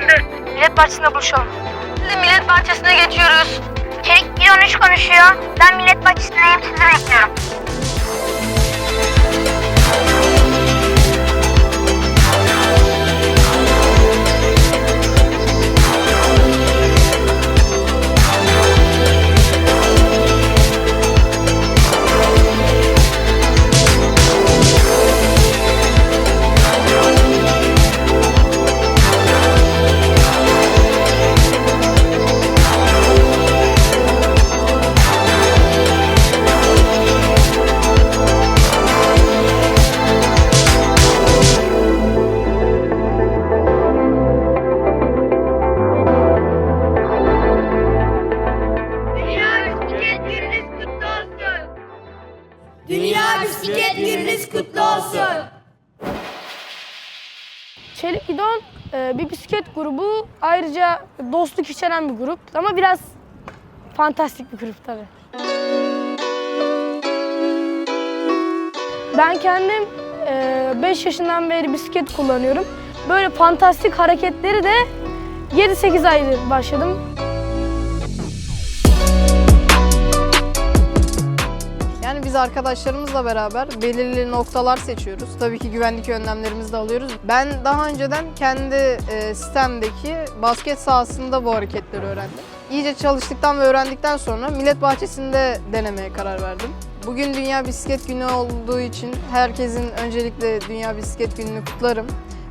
Millet Bahçesi'nde buluşalım. Şimdi Millet Bahçesi'ne geçiyoruz. Çelik 113 konuşuyor. Ben Millet Bahçesi'ndeyim. Sizi bekliyorum. Dünya Bisiklet Gününüz kutlu olsun. Çelik Gidon e, bir bisiklet grubu. Ayrıca dostluk içeren bir grup. Ama biraz fantastik bir grup tabii. Ben kendim 5 yaşından beri bisiklet kullanıyorum. Böyle fantastik hareketleri de 7-8 aydır başladım. Yani biz arkadaşlarımızla beraber belirli noktalar seçiyoruz. Tabii ki güvenlik önlemlerimizi de alıyoruz. Ben daha önceden kendi e, sistemdeki basket sahasında bu hareketleri öğrendim. İyice çalıştıktan ve öğrendikten sonra Millet Bahçesi'nde denemeye karar verdim. Bugün Dünya Bisiklet Günü olduğu için herkesin öncelikle Dünya Bisiklet Günü'nü kutlarım.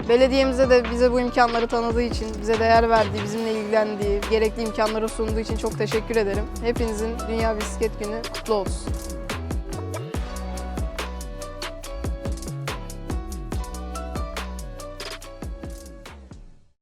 Belediyemize de bize bu imkanları tanıdığı için, bize değer verdiği, bizimle ilgilendiği, gerekli imkanları sunduğu için çok teşekkür ederim. Hepinizin Dünya Bisiklet Günü kutlu olsun.